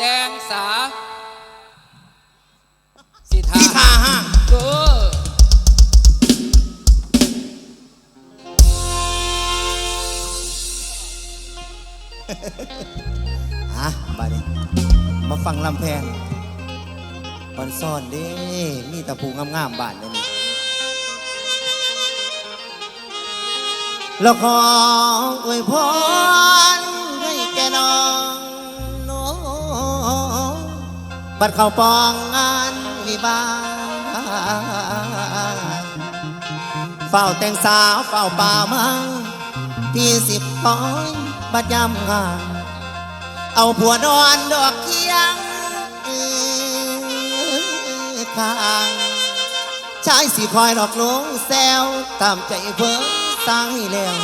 แตงสาสิทาที่ท่าห้างเอออะมาดิมาฟังลำแพงบอนซ่อนเด้มีแตะพูงามๆบ้านเลยนี่แล้วขออวยพรให้แกน้องน้อง บัดเข้าปองงานวิบากเฝ้าแต่งสาวเฝ้าป่ามังพี่สิบต้อยบัดยำงานเอาผัวนอนดอกเคียงเออข้างชายสิคอยดอกลงแซวตามใจเพิ่งสร้างให้แล้ว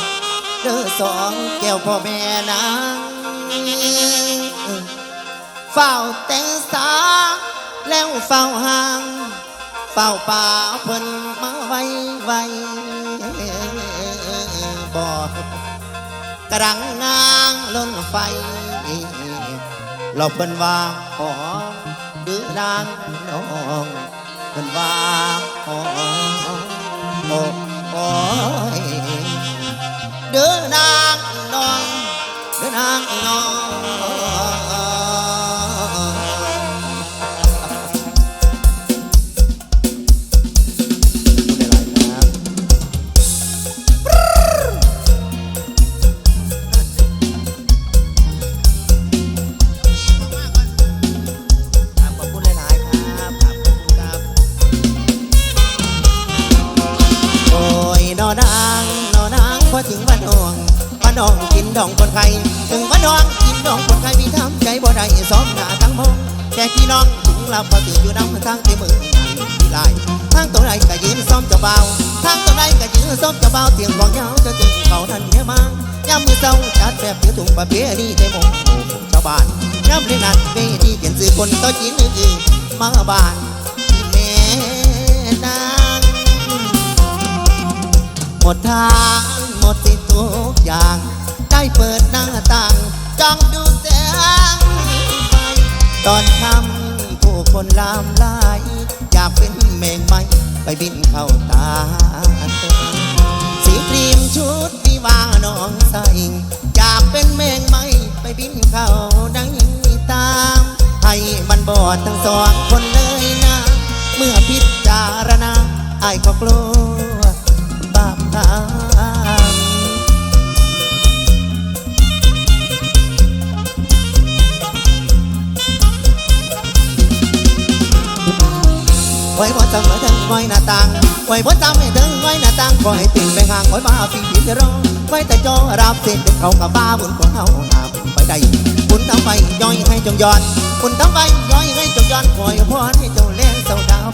เด้อสองแก้วพ่อแม่นาง เฝ้าแต่สาแล้วเฝ้าห่างเฝ้าป่าเพิ่นมาไว้ไว้บอกกระดังนางล้นไฟเราเพิ่นว่าขอดื้อนางน้องเพิ่นว่าขอโอ้โอ้ยเดื้อนางน้องเดื้อนางน้อง ดองคนไข่ถึงวันอ่องกินดองคนไข่มีทำใจบ่ได้ซ้อมหน้าทั้งมองแค่พี่น้องถึงเราพอตื่นอยู่น้ำทางที่มือที่ลายทางตัวไหนก็ยืนซ้อมจ้าเบาทางตัวไหนก็ยืนซ้อมจ้าเบาเตียงของยาจะถึงเขาทันเมียมายามมือเศร้าจัดแบบเถือถุงปะเพณีในหมงหมู่ของชาวบ้านย้ำเล่นนัดเวทีเขียนสื่อคนต่อจีนอื่นๆมาบ้านแม่นางหมดทางหมดสิทุกอย่าง ได้เปิดหน้าต่างจ้องดูแสงไฟตอนค่ำผู้คนลามลาย อยากเป็นเมงไม้ไปบินเข้าตา สีครีมชุดวิวาน้องใส่อยากเป็นเมงไม้ไปบินเข้าดังตาม ให้มันบอดทั้งสองคนเลยนะ เมื่อพิจารณาไอ้ก็กลัวบาปกร ไว้บ่จำไว้ถึงไว้หน้าต่างไว้บ่จำให้ถึงไว้หน้าต่างคอยติ่งไปห่างไว้มาปีปีจะรอไว้แต่จอรับเสร็จเป็นเขากับบ้าบุญของเขาหาไปได้บุญทำไปย่อยให้จงย้อนบุญทำไปย่อยให้จงย้อนคอยพรให้เจ้าแรงเศร้าดาว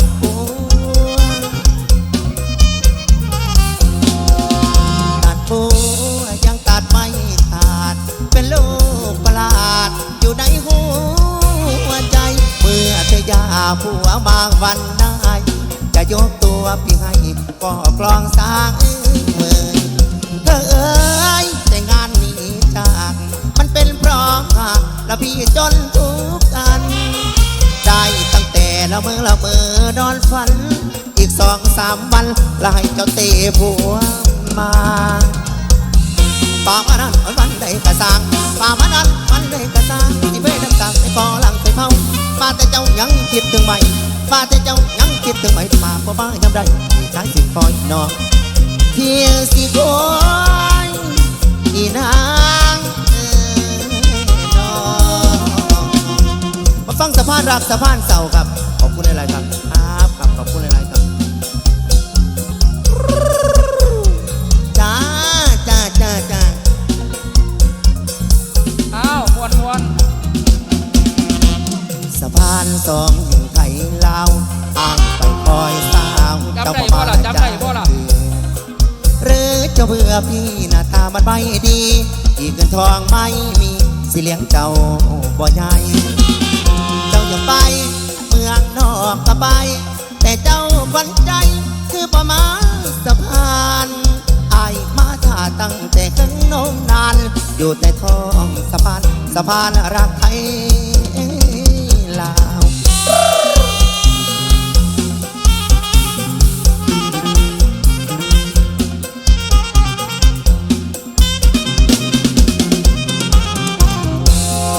ตัดบัวยังตัดไม่ขาด เป็นลูกประหลาดอยู่ในหัวใจ เมื่อเธอยาผัวบางวันได้ จะยกตัวพี่ให้ก็กลองสร้างเมือเธอเอ้ยแต่งานนี้จาก มันเป็นเพราะขาดและพี่จนทุกกัน ได้ตั้งแต่ละเมือละเมือนอนฝัน อีกสองสามวันละให้เจ้าเตะผัวมาป่ามานั้นมันวันใดกระสร้างป่ามานั้นมันใดกระสร้างที่เพื่อนำกลางไปกอหลังไปเผาป่าแต่เจ้ายังคิดถึงไหมป่าแต่เจ้า คิดถึงไหมป่าบ่บ้างยำได้ที่ชายสิคอยนอนเที่ยสิคอยอีนางน้องมาฟังสะพานรักสะพานเสาครับ ขอบคุณอะไรครับครับครับขอบคุณอะไรครับจ้าจ้าจ้าจ้าอ้าววนวนสะพานสองแห่งไทยลาวอ่าง อยสาวจำได้บ่ล่ะจำได้บ่ล่ะหรือเจ้าเบื่อพี่หน้าตามันไม่ดี อีกเงินทองไม่มีสิเลี้ยงเจ้าบ่ใหญ่เจ้าอย่าไป เมืองนอกก็ไป แต่เจ้าหวันใจคือประมาณสะพานอายมาท่าตั้งแต่ข้างโน้มนาน อยู่แต่ท้องสะพานสะพานรักไทยา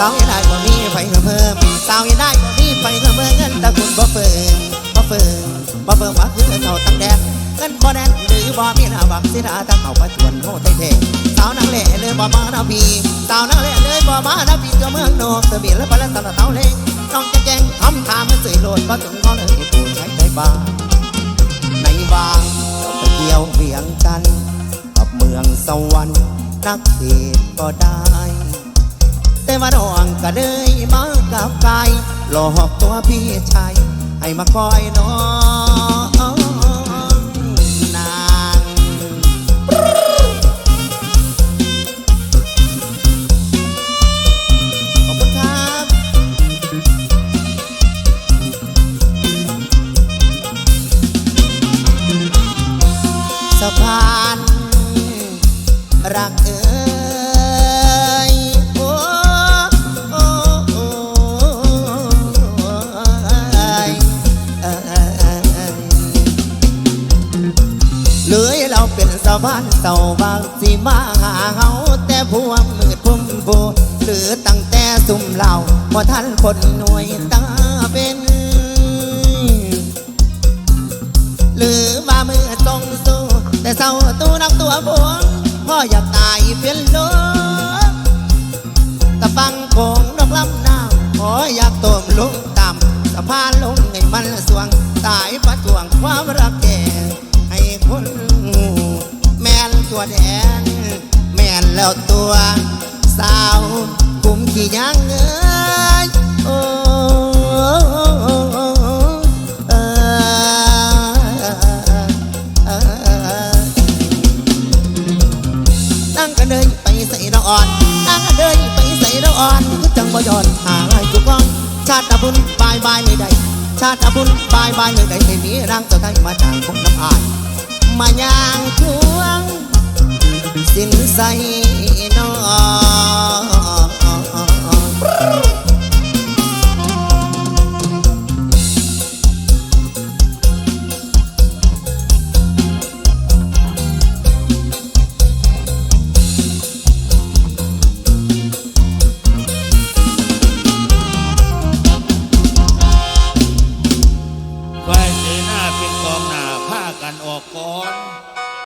าวยังได้บ่มีไฟเพิ่มสาวยังได้บ่มีไฟเพิ่มเงินตะกุนบ่เฟิงบ่เฟิงบ่เฟิงว่าคือเขาตั้งแดดเงินบ่แน่นหรือบ่มีหน้าบักสิดาถ้าเขาประจวนโหเท่ๆสาวนังเล่เลยบ่มานาบีสาวนังเล่เลยบ่มานาบีตัวเมืองโนกตะบีและปลาตะเต้าเล่งน้องจะแกงทำทามันสวยโลดบ่ถึงเขาเลยปูใช้ใจบ้าในบางไปเที่ยวเวียงจันทน์กับเมืองสวรรค์นักเทศก็ได้ แต่ว่าน้องก็เลยมากับกายหลอกตัวพี่ชายให้มาคอยน้องนางขอบคุณครับ สะพานรักเอ่าเป็นสะพานเต่าบางสีมาหาเฮาแต่พวงมืดพุ่มโบหรือตั้งแต่สุ่มเหล่าพอท่านคนหน่วยตาเป็น หรือว่ามือตรงสู้แต่เศร้าตู้นักตัวบวงพ่ออยากตายเป็นลกตะฟังโขงดอกลำน้ำขออยากต้มลงต่ำสะพานลงให้มันสวงตายประทวงความรักแก่ให้คน หูแม่นตัวแดนแม่นแล้วตัว สาวกุมขี้ยังเอ้ยโอ้เออนั่งกันเลยไปใส่ดอกอ่อนนั่งกันเลยไปใส่ดอกอ่อนคือจังบ่ยอนหาให้ทุกคนชาติตะบุญบายบายเลยใดชาติตะบุญบายบายเลยใดให้มีร่างเจ้าไทยมาจากพงน้ำอายมาย่างทวงสิน ใส